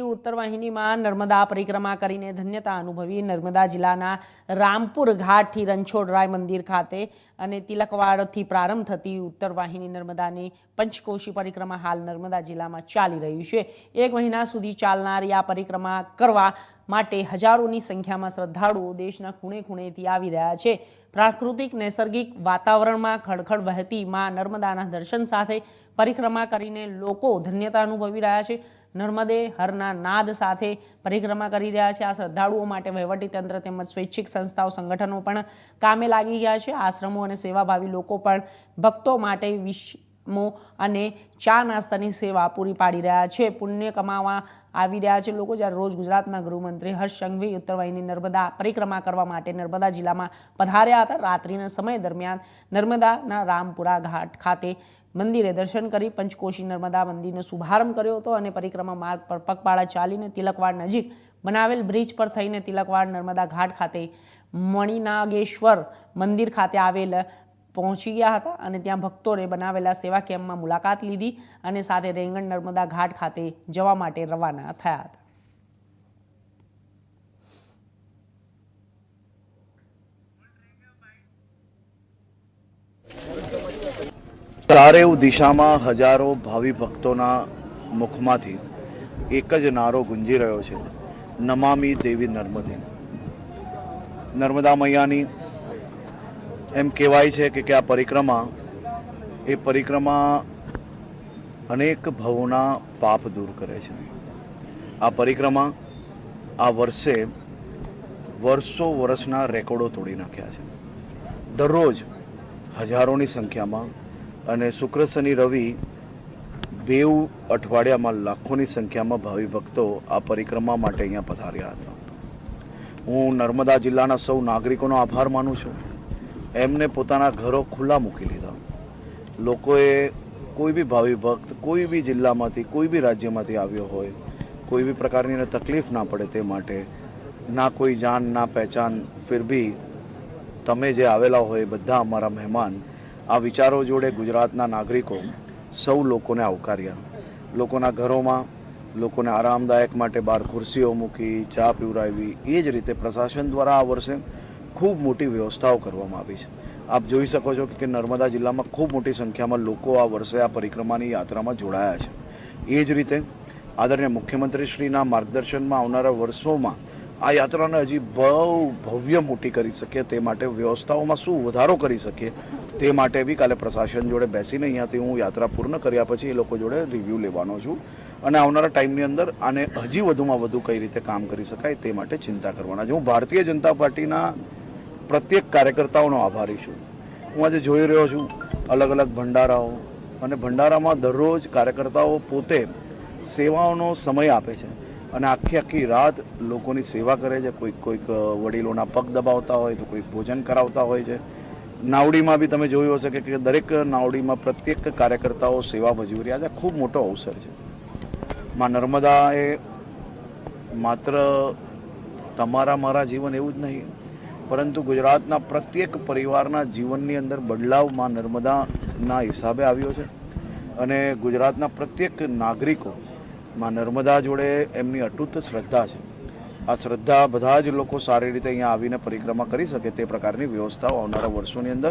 ઉત્તર વાહિનીમાં નર્મદા પરિક્રમા કરીને ધન્યતા અનુભવી નર્મદા જિલ્લાના રામપુર ઘાટથી રણછોડરાય મંદિર ખાતે અને તિલકવાડથી પ્રારંભ થતી ઉત્તર વાહિની નર્મદાની પંચકોશી પરિક્રમા હાલ નર્મદા જિલ્લામાં ચાલી રહ્યું છે. એક મહિના સુધી ચાલનારી આ પરિક્રમા કરવા માટે હજારોની સંખ્યામાં શ્રદ્ધાળુઓ દેશના ખૂણે ખૂણેથી આવી રહ્યા છે. પ્રાકૃતિક નૈસર્ગિક વાતાવરણમાં ખડખડ વહેતી માં નર્મદાના દર્શન સાથે પરિક્રમા કરીને લોકો ધન્યતા અનુભવી રહ્યા છે. નર્મદે હરના નાદ સાથે પરિક્રમા કરી રહ્યા છે. આ શ્રદ્ધાળુઓ માટે વહીવટીતંત્ર તેમજ સ્વૈચ્છિક સંસ્થાઓ, સંગઠનો પણ કામે લાગી ગયા છે. આશ્રમો અને સેવાભાવી લોકો પણ ભક્તો માટે વિશ્મો અને ચા નાસ્તાની સેવા પૂરી પાડી રહ્યા છે. પુણ્ય કમાવા આવી રહ્યા છે લોકો. જ્યારે રોજ ગુજરાતના ગૃહમંત્રી હર્ષ સંઘવી ઉત્તર વાહિની નર્મદા પરિક્રમા કરવા માટે નર્મદા જિલ્લામાં પધાર્યા હતા. રાત્રિના સમય દરમિયાન નર્મદાના રામપુરા ઘાટ ખાતે મંદિરે દર્શન કરી પંચકોશી નર્મદા મંદિરનો શુભારંભ કર્યો હતો અને પરિક્રમા માર્ગ પર પગપાળા ચાલીને તિલકવાડ નજીક બનાવેલ બ્રિજ પર થઈને તિલકવાડ નર્મદા ઘાટ ખાતે મણિનાગેશ્વર મંદિર ખાતે આવેલ પહોંચી ગયા હતા અને ત્યાં ભક્તોને બનાવેલા સેવા કેમ્પમાં મુલાકાત લીધી અને સાથે રેંગણ નર્મદા ઘાટ ખાતે જવા માટે રવાના થયા હતા. ચારેવ દિશામાં હજારો ભાવિ ભક્તોના મુખમાંથી એક જ નારો ગુંજી રહ્યો છે. નમામી દેવી નર્મદે. નર્મદા મૈયાની એમ કહેવાય છે કે આ પરિક્રમા, એ પરિક્રમા અનેક ભવોના પાપ દૂર કરે છે. આ પરિક્રમા આ વર્ષે વર્ષો વર્ષના રેકોર્ડો તોડી નાખ્યા છે. દરરોજ હજારોની સંખ્યામાં અને શુક્ર, શનિ, રવિ બેવ અઠવાડિયામાં લાખોની સંખ્યામાં ભાવિ ભક્તો આ પરિક્રમા માટે અહીંયા પધાર્યા હતા. હું નર્મદા જિલ્લાના સૌ નાગરિકોનો આભાર માનું છું. એમને પોતાના ઘરો ખુલ્લા મૂકી લીધા. લોકોએ કોઈ બી ભાવિ ભક્ત, કોઈ બી જિલ્લામાંથી, કોઈ બી રાજ્યમાંથી આવ્યો હોય, કોઈ બી પ્રકારની એને તકલીફ ના પડે તે માટે, ના કોઈ જાન, ના પહેચાન, ફિર બી તમે જે આવેલા હોય બધા અમારા મહેમાન, આ વિચારો જોડે ગુજરાતના નાગરિકો સૌ લોકોને આવકાર્યા. લોકોના ઘરોમાં લોકોને આરામદાયક માટે બહાર ખુરશીઓ મૂકી, ચા પીવરાવી એ જ રીતે પ્રશાસન દ્વારા આ વર્ષે ખૂબ મોટી વ્યવસ્થાઓ કરવામાં આવી છે. આપ જોઈ શકો છો કે નર્મદા જિલ્લામાં ખૂબ મોટી સંખ્યામાં લોકો આ વર્ષે આ પરિક્રમાની યાત્રામાં જોડાયા છે. એ જ રીતે આદરણીય મુખ્યમંત્રીશ્રીના માર્ગદર્શનમાં આવનારા વર્ષોમાં આ યાત્રાને હજી બહુ ભવ્ય મોટી કરી શકીએ તે માટે વ્યવસ્થાઓમાં શું વધારો કરી શકીએ તે માટે બી કાલે પ્રશાસન જોડે બેસીને અહીંયાથી હું યાત્રા પૂર્ણ કર્યા પછી એ લોકો જોડે રિવ્યૂ લેવાનો છું. અને આવનારા ટાઈમની અંદર આને હજી વધુમાં વધુ કઈ રીતે કામ કરી શકાય તે માટે ચિંતા કરવાના છે. હું ભારતીય જનતા પાર્ટીના પ્રત્યેક કાર્યકર્તાઓનો આભારી છું. હું આજે જોઈ રહ્યો છું અલગ અલગ ભંડારાઓ અને ભંડારામાં દરરોજ કાર્યકર્તાઓ પોતે સેવાઓનો સમય આપે છે અને આખી આખી રાત લોકોની સેવા કરે છે. કોઈક કોઈક વડીલોના પગ દબાવતા હોય તો કોઈક ભોજન કરાવતા હોય છે. નાવડીમાં બી તમે જોયું હશે કે દરેક નાવડીમાં પ્રત્યેક કાર્યકર્તાઓ સેવા ભજવી રહ્યા છે ખૂબ મોટો અવસર છે. માં નર્મદા એ માત્ર તમારા મારા જીવન એવું જ નહીં પરંતુ ગુજરાતના પ્રત્યેક પરિવારના જીવનની અંદર બદલાવમાં નર્મદાના હિસાબે આવ્યો છે અને ગુજરાતના પ્રત્યેક નાગરિકો માં નર્મદા જોડે એમની અટૂટ શ્રદ્ધા છે. આ શ્રદ્ધા બધા જ લોકો સારી રીતે અહીંયા આવીને પરિક્રમા કરી શકે તે પ્રકારની વ્યવસ્થાઓ આવનારા વર્ષોની અંદર